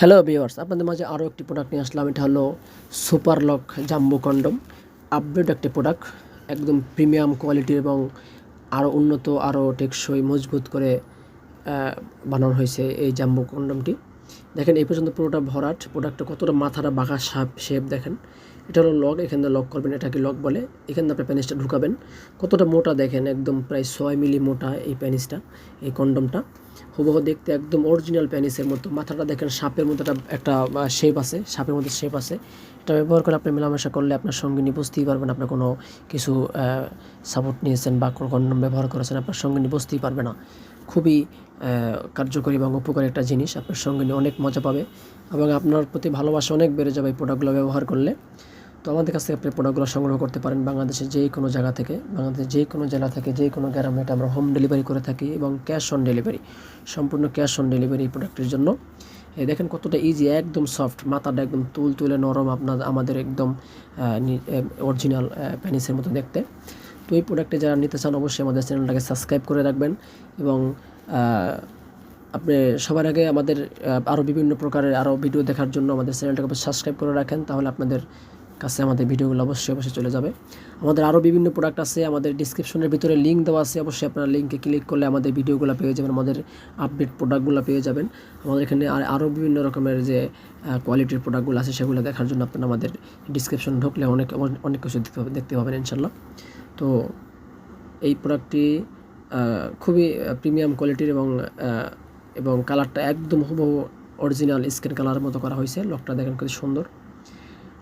Hello viewers আপনাদের মাঝে আরও একটি প্রোডাক্ট নিয়ে আসলাম। এটা হলো super lock jumbo condom update একটি প্রোডাক্ট একদম প্রিমিয়াম কোয়ালিটি এবং আরও উন্নত আরও টেকসই, মজবুত করে বানানো হয়েছে এই জাম্বু কন্ডমটি দেখেন, এই পর্যন্ত পুরোটা ভরাট। প্রোডাক্টটা কতটা মাথাটা বাঘা সাপ শেপ দেখেন। এটা হলো লক এখান থেকে লক করবেন, এটাকে লক বলে। এখান আপনি প্যানিসটা ঢুকাবেন। কতটা মোটা দেখেন, একদম প্রায় ছয় মিলি মোটা এই প্যানিসটা এই কন্ডমটা। হুবহু দেখতে একদম অরিজিনাল প্যানিসের মতো। মাথাটা দেখেন সাপের মতো একটা শেপ আছে, সাপের মতো শেপ আছে। এটা ব্যবহার করে আপনি মেলামেশা করলে আপনার সঙ্গে নিয়ে বুঝতেই পারবেন আপনার কোনো কিছু সাপোর্ট নিয়েছেন বা কোনো কন্ডম ব্যবহার করেছেন, আপনার সঙ্গে নিয়ে বুঝতেই পারবে না। খুবই কার্যকরী এবং উপকারী একটা জিনিস, আপনার সঙ্গে নিয়ে অনেক মজা পাবে এবং আপনার প্রতি ভালোবাসা অনেক বেড়ে যাবে এই প্রোডাক্টগুলো ব্যবহার করলে। তো আমাদের কাছ থেকে আপনি প্রোডাক্টগুলো সংগ্রহ করতে পারেন বাংলাদেশের যে কোনো জায়গা থেকে, বাংলাদেশের যে কোনো জেলা থেকে যে কোনো গ্রামে। এটা আমরা হোম ডেলিভারি করে থাকি এবং ক্যাশ অন ডেলিভারি সম্পূর্ণ ক্যাশ অন ডেলিভারি এই প্রোডাক্টের জন্য। এই দেখেন কতটা ইজি একদম সফট মাথাটা একদম তুল তুলে নরম আপনার, আমাদের একদম অরিজিনাল প্যানিসের মতো দেখতে। তো এই প্রোডাক্টে যারা নিতে চান অবশ্যই আমাদের চ্যানেলটাকে সাবস্ক্রাইব করে রাখবেন এবং আপনি সবার আগে আমাদের আরও বিভিন্ন প্রকারের আরও ভিডিও দেখার জন্য আমাদের চ্যানেলটাকে সাবস্ক্রাইব করে রাখেন। তাহলে আপনাদের কাছে আমাদের ভিডিওগুলো অবশ্যই অবশ্যই চলে যাবে। আমাদের আরও বিভিন্ন প্রোডাক্ট আছে, আমাদের ডিসক্রিপশনের ভিতরে লিঙ্ক দেওয়া আছে, অবশ্যই আপনারা লিঙ্কে ক্লিক করলে আমাদের ভিডিওগুলো পেয়ে যাবেন, আমাদের আপডেট প্রোডাক্টগুলো পেয়ে যাবেন। আমাদের এখানে আর আরও বিভিন্ন রকমের যে কোয়ালিটির প্রোডাক্টগুলো আছে সেগুলো দেখার জন্য আপনারা আমাদের ডিসক্রিপশন ঢুকলে অনেক অনেক কিছু দেখতে পাবেন দেখতে পাবেন ইনশাল্লাহ তো এই প্রোডাক্টটি খুবই প্রিমিয়াম কোয়ালিটির এবং এবং কালারটা একদম হুবহু অরিজিনাল স্কিন কালারের মতো করা হয়েছে। লকটা দেখেন খুবই সুন্দর।